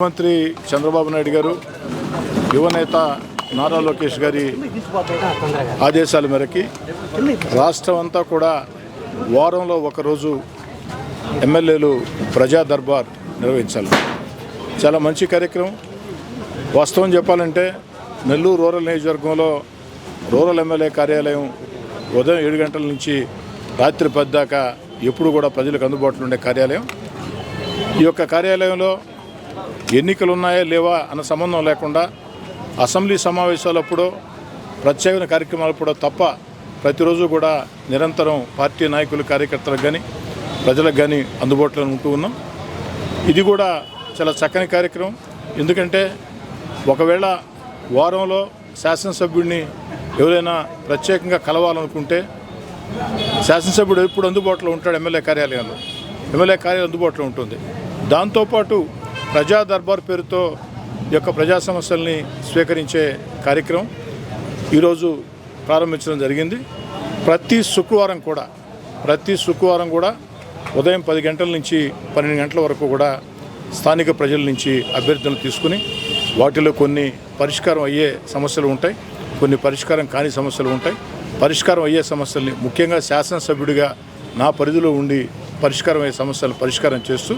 ముఖ్యమంత్రి చంద్రబాబు నాయుడు గారు యువనేత నారా లోకేష్ గారి ఆదేశాల మేరకి రాష్ట్రం అంతా కూడా వారంలో ఒకరోజు ఎమ్మెల్యేలు ప్రజా దర్బార్ నిర్వహించాలి. చాలా మంచి కార్యక్రమం. వాస్తవం చెప్పాలంటే నెల్లూరు రూరల్ నియోజకవర్గంలో రూరల్ ఎమ్మెల్యే కార్యాలయం ఉదయం ఏడు గంటల నుంచి రాత్రి పది దాకా ఎప్పుడు కూడా ప్రజలకు అందుబాటులో ఉండే కార్యాలయం. ఈ యొక్క కార్యాలయంలో ఎన్నికలు ఉన్నాయా లేవా అన్న సంబంధం లేకుండా అసెంబ్లీ సమావేశాలప్పుడు ప్రత్యేక కార్యక్రమాలప్పుడు తప్ప ప్రతిరోజు కూడా నిరంతరం పార్టీ నాయకులు కార్యకర్తలకు కానీ ప్రజలకు కానీ అందుబాటులో ఉంటూ ఉన్నాం. ఇది కూడా చాలా చక్కని కార్యక్రమం. ఎందుకంటే ఒకవేళ వారంలో శాసనసభ్యుడిని ఎవరైనా ప్రత్యేకంగా కలవాలనుకుంటే శాసనసభ్యుడు ఎప్పుడు అందుబాటులో ఉంటాడు ఎమ్మెల్యే కార్యాలయంలో. ఎమ్మెల్యే కార్యాలయం అందుబాటులో ఉంటుంది. దాంతోపాటు ప్రజా దర్బార్ పేరుతో యొక్క ప్రజా సమస్యల్ని స్వీకరించే కార్యక్రమం ఈరోజు ప్రారంభించడం జరిగింది. ప్రతి శుక్రవారం కూడా ప్రతి శుక్రవారం కూడా ఉదయం పది గంటల నుంచి పన్నెండు గంటల వరకు కూడా స్థానిక ప్రజల నుంచి అభ్యర్థులను తీసుకుని వాటిలో కొన్ని పరిష్కారం అయ్యే సమస్యలు ఉంటాయి. కొన్ని పరిష్కారం కాని సమస్యలు ఉంటాయి. పరిష్కారం అయ్యే సమస్యల్ని ముఖ్యంగా శాసనసభ్యుడిగా నా పరిధిలో ఉండి పరిష్కారం అయ్యే సమస్యలను పరిష్కారం చేస్తూ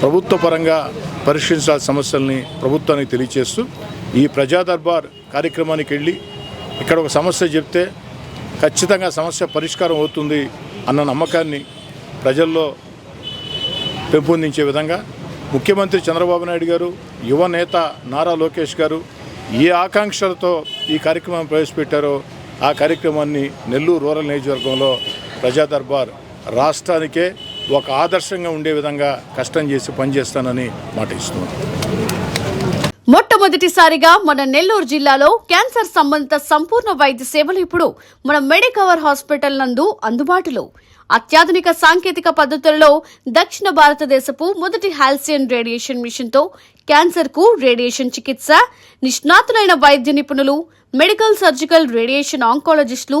ప్రభుత్వ పరంగా పరిష్కరించాల్సిన సమస్యల్ని ప్రభుత్వానికి తెలియచేస్తూ ఈ ప్రజా దర్బార్ కార్యక్రమానికి వెళ్ళి ఇక్కడ ఒక సమస్య చెప్తే ఖచ్చితంగా సమస్య పరిష్కారం అవుతుంది అన్న నమ్మకాన్ని ప్రజల్లో పెంపొందించే విధంగా ముఖ్యమంత్రి చంద్రబాబు నాయుడు గారు యువ నేత నారా లోకేష్ గారు ఏ ఆకాంక్షలతో ఈ కార్యక్రమం ప్రవేశపెట్టారో ఆ కార్యక్రమాన్ని నెల్లూరు రూరల్ నియోజకవర్గంలో ప్రజా దర్బార్ రాష్ట్రానికే ఒక ఆదర్శంగా ఉండే విధంగా కష్టం చేసి పనిచేస్తానని మాట ఇస్తున్నాను మొట్టమొదటిసారిగా మన నెల్లూరు జిల్లాలో క్యాన్సర్ సంబంధిత సంపూర్ణ వైద్య సేవలు ఇప్పుడు మన మెడికవర్ హాస్పిటల్ నందు అందుబాటులో. అత్యాధునిక సాంకేతిక పద్ధతులలో దక్షిణ భారతదేశపు మొదటి హాల్సియన్ రేడియేషన్ మిషన్తో క్యాన్సర్కు క్యాన్సర్కు రేడియేషన్ చికిత్స నిష్ణాతులైన వైద్య నిపుణులు మెడికల్ సర్జికల్ రేడియేషన్ ఆంకాలజిస్టులు